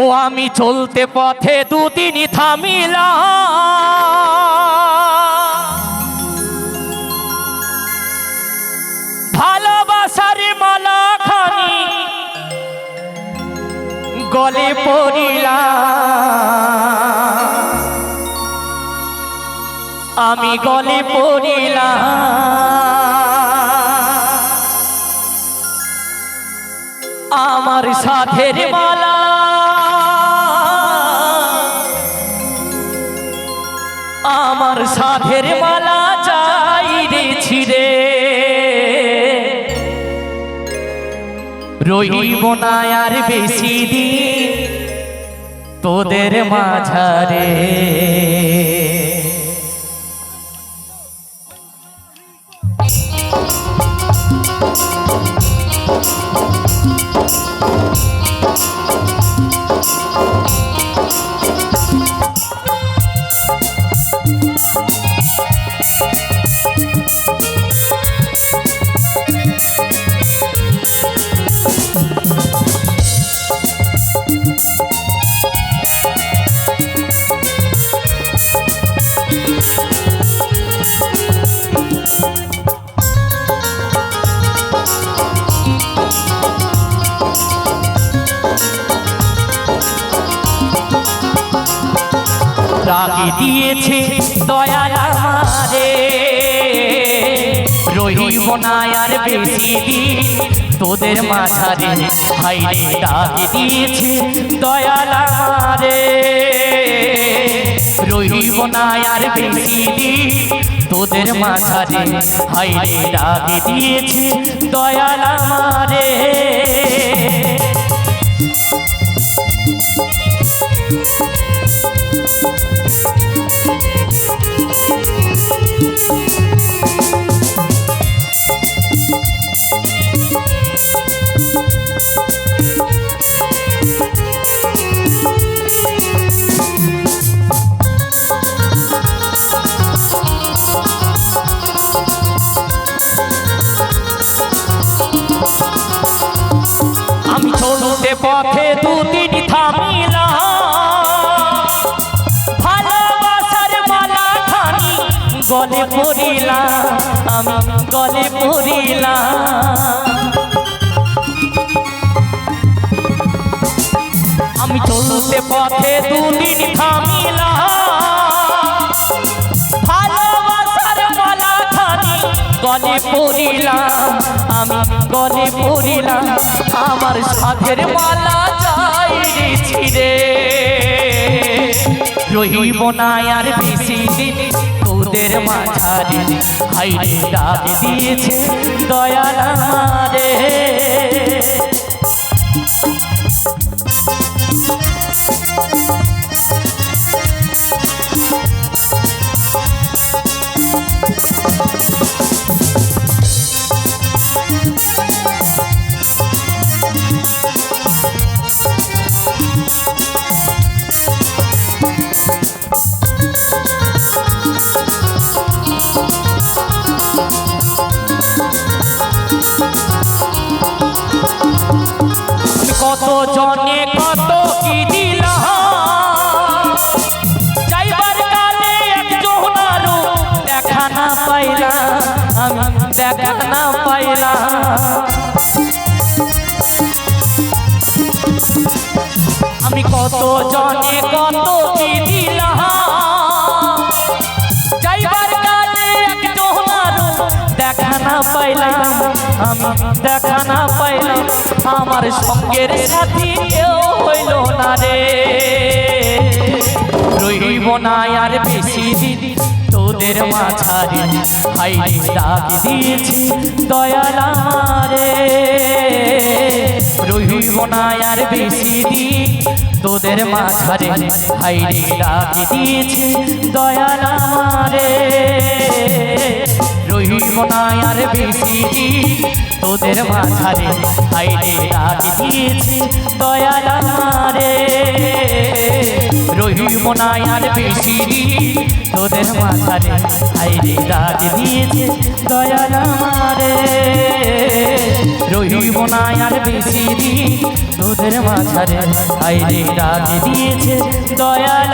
ও আমি চলতে পথে দুদিনই থামিলা। ভালোবাসার মালা খানি গলে পড়িলা। আমি গলে পড়িলাম আমার সাথের মালা আমার সাধের মালা চাই রে। রইব না আর বেশি দিন তোদের মাঝারে। রাগে দিয়েছে দয়াল রহিব না আর বেশি তোদের মাঝারে। হাইরে রাগে দিয়েছে দয়াল আমারে। রহিব না আর বেশি তোদের মাঝারে। হাইরে রাগে দিয়েছে দয়াল আমি চলতে পথে দুদিন গলে পড়িলাম আমি গলে পড়িলাম আমি চলতে পথে দুদিন থামিলাম ভালোবাসার মালা খানি গলে পড়িলাম আমি গলে পড়িলাম আমার সাথের মালা চাই ছিড়ে। রহিব না আর বেশি দিন তোদের মাঝারে হাইরে ডাক দিয়েছে দেখা না পাইলাম আমি কত জনে কত কি দিলাম। দেখা না পাইলাম। দেখা না পাইলাম। আমার সঙ্গের সাথী কেউ হইল না রে। রইব না আর বেশি দিন। তোদের মাঝারে হাইরে ডাক দিয়েছি দয়াল আমারে রইব না আর বেশি দিন, তোদের মাঝারে হাইরে ডাক দিয়েছি দয়াল আমারে রহিব না আর বেশি দিন, তোদের মাঝারে হাইরে ডাক দিয়েছে দয়াল আমারে রহিব নাই আর বেশি। তোদের মাথারে আইরে ডাক দিয়েছে দয়াল আমারে রহিব নাই আর বেশি দিন তোদের মাথারে আইরে ডাকে দিয়েছে দয়াল